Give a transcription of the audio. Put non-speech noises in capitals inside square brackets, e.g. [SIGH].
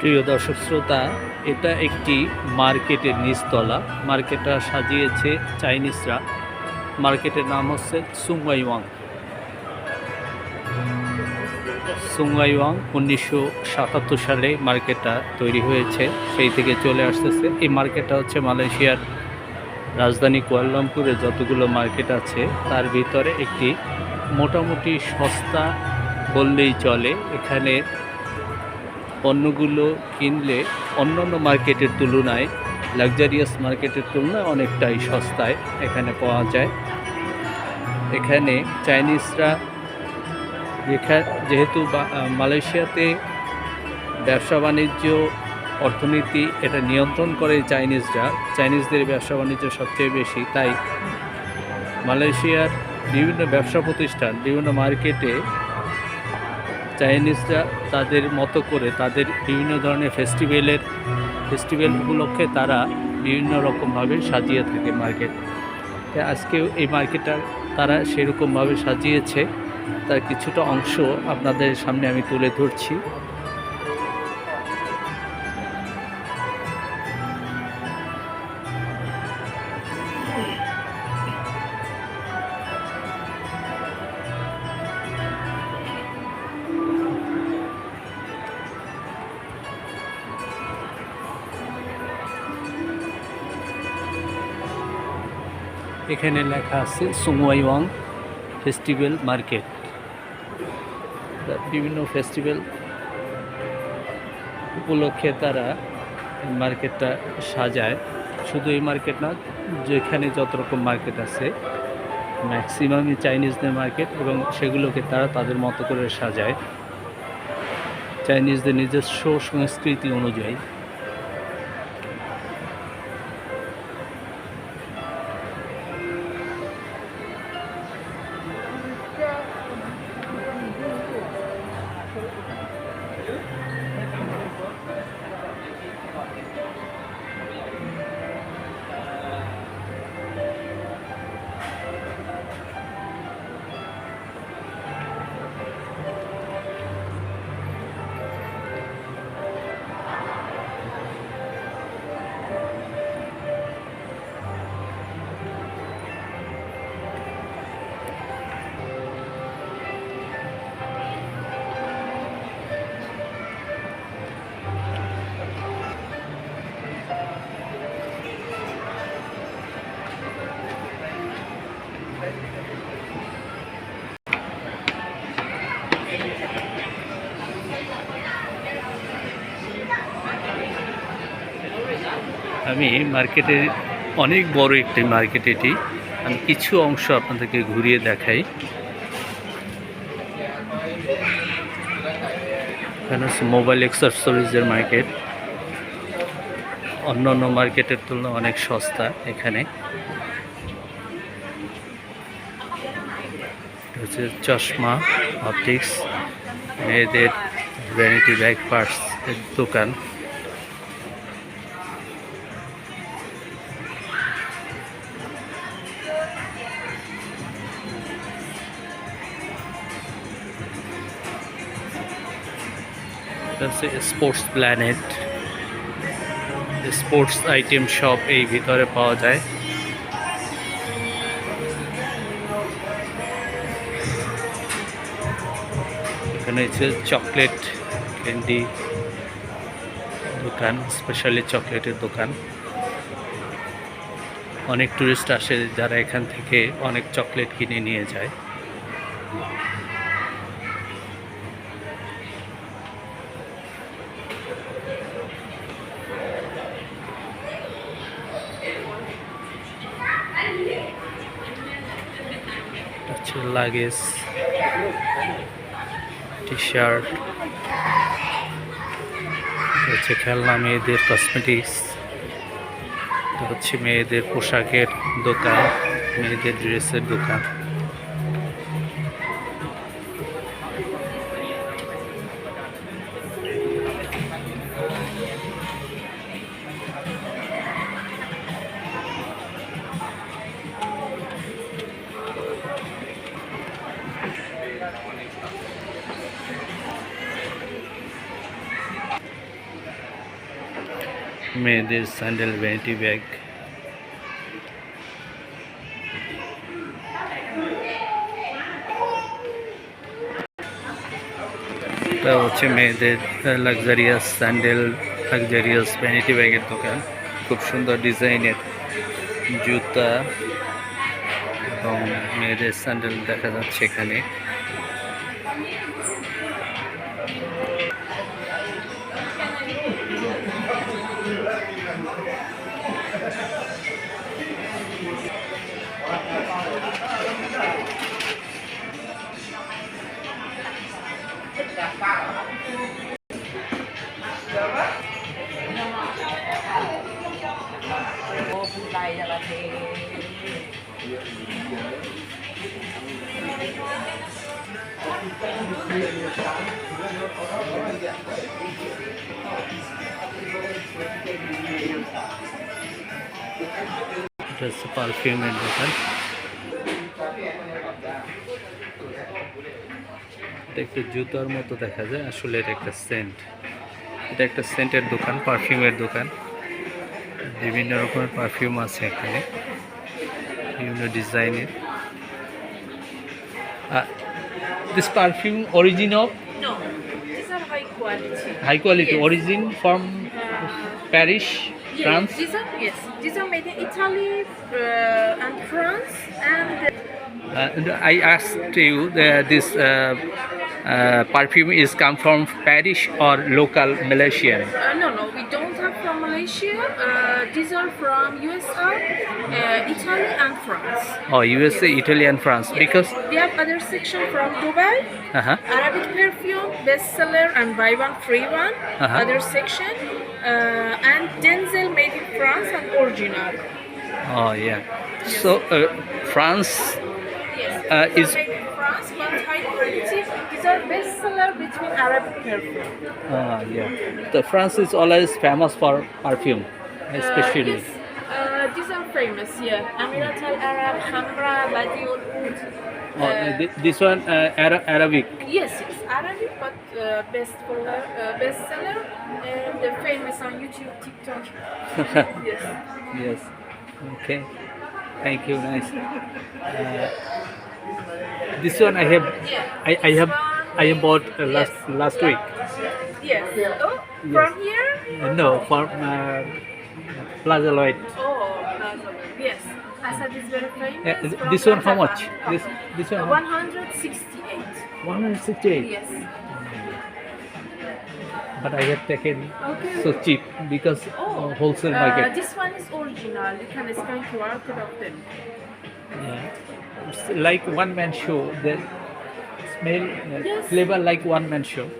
প্রিয় দর্শক শ্রোতা, এটা একটি মার্কেটের নিচতলা। মার্কেটটা সাজিয়েছে চাইনিজরা। মার্কেটের নাম হচ্ছে সুংওয়াইওয়াং সুংওয়াইওয়াং উনিশশো সাতাত্তর সালে মার্কেটটা তৈরি হয়েছে, সেই থেকে চলে আসতেছে। এই মার্কেটটা হচ্ছে মালয়েশিয়ার রাজধানী কুয়ালালামপুরে যতগুলো মার্কেট আছে, তার ভিতরে একটি মোটামুটি সস্তা বললেই চলে। এখানে পণ্যগুলো কিনলে অন্যান্য মার্কেটের তুলনায় লাক্সারিয়াস মার্কেটের তুলনায় অনেকটাই সস্তায় এখানে পাওয়া যায়। এখানে চাইনিজরা যেহেতু মালয়েশিয়াতে ব্যবসা বাণিজ্য, অর্থনীতি এটা নিয়ন্ত্রণ করে চাইনিজরা, চাইনিজদের ব্যবসা বাণিজ্য সবচেয়ে বেশি। তাই মালয়েশিয়ার বিভিন্ন ব্যবসা প্রতিষ্ঠান, বিভিন্ন মার্কেটে চাইনিজরা তাদের মতো করে তাদের বিভিন্ন ধরনের ফেস্টিভ্যালের, ফেস্টিভ্যাল উপলক্ষে তারা বিভিন্ন রকমভাবে সাজিয়ে থাকে মার্কেট। আজকেও এই মার্কেটটা তারা সেরকমভাবে সাজিয়েছে। তার কিছুটা অংশ আপনাদের সামনে আমি তুলে ধরছি। এখানে লেখা আছে সুংওয়াইওয়াং ফেস্টিভ্যাল মার্কেট। বিভিন্ন ফেস্টিভ্যাল উপলক্ষে তারা মার্কেটটা সাজায়। শুধু এই মার্কেট না, যেখানে যত রকম মার্কেট আছে ম্যাক্সিমামই চাইনিজদের মার্কেট এবং সেগুলোকে তারা তাদের মতো করে সাজায়। চাইনিজদের নিজস্ব সংস্কৃতি অনুযায়ী। আমি মার্কেটের অনেক বড় একটি মার্কেট এটি। আমি কিছু অংশ আপনাদেরকে ঘুরিয়ে দেখাই। এখানে মোবাইল এক্সেসরিজের মার্কেট। অন্য অন্য মার্কেটের তুলনায় অনেক সস্তা এখানে। হচ্ছে চশমা অপটিক্স মেয়েদের ভ্যানিটি ব্যাগ এর দোকান। এটা হচ্ছে sports planet sports item shop এই ভিতরে পাওয়া যায়। এখানে হচ্ছে চকলেট ক্যান্ডি দোকান স্পেশালি চকলেটের দোকান। অনেক টুরিস্ট আসে যারা এখান থেকে অনেক চকলেট কিনে নিয়ে যায়। হচ্ছে লাগেজ টি শার্ট হচ্ছে খেলনা, মেয়েদের কসমেটিক্স হচ্ছে মেয়েদের পোশাকের দোকান, মেয়েদের ড্রেসের দোকান। মেয়েদের স্যান্ডেল ভ্যানিটি ব্যাগ এটা হচ্ছে মেয়েদের লাক্সারিয়াস স্যান্ডেল লাক্সারিয়াস ভ্যানিটি ব্যাগের দোকান খুব সুন্দর ডিজাইনের জুতা এবং মেয়েদের স্যান্ডেল দেখা যাচ্ছে এখানে হচ্ছে পারফিউমের দোকান এটা একটু জুতার মতো দেখা যায়। আসলে এটা একটা সেন্ট এটা একটা সেন্টের দোকান পারফিউমের দোকান। বিভিন্ন রকমের পারফিউম আছে এখানে বিভিন্ন ডিজাইনের this perfume origin of high quality origin from Paris France I asked you this perfume is come from Paris or local Malaysian Malaysia. Uh, these are from USA, uh, Italy and France. Oh, USA, Italy, and France. Yes. Because we have other section from Dubai, uh-huh. Arabic perfume, bestseller, and buy one free one. Uh-huh. Other section, uh, and Denzel made in France and original. oh yeah. So uh, France. Yes, Uh, is- are made in France, but high quality. These bestseller between Arabic perfume. Uh, yeah. The France is always famous for perfume, especially. Uh, yes, uh, these are famous. Yeah, Amirat Al Arab, Hamra, Badiul Oud. Oh, uh, this one uh, Ara- Arabic. Yes, yes, Arabic, but uh, bestseller, uh, bestseller, and uh, famous on YouTube, TikTok. [LAUGHS] yes. yes. Okay. Thank you. Nice. Uh, this one I have. Yeah. I, I have. One- I bought uh, last Yes. last week. Yes. Oh, from here? Uh, no, from uh, Plaza Lloyd. Oh, Plaza. Lloyd. yes. Asad is very famous. Uh, th- from this one how much? Bank. This this one. Uh, 168. 168. Yes. But I have taken Okay. so cheap because Oh, uh, wholesale uh, market. this one is original. You can scan QR code of them. Yeah. It's like one man show. The smell uh, Yes. flavor like one man show.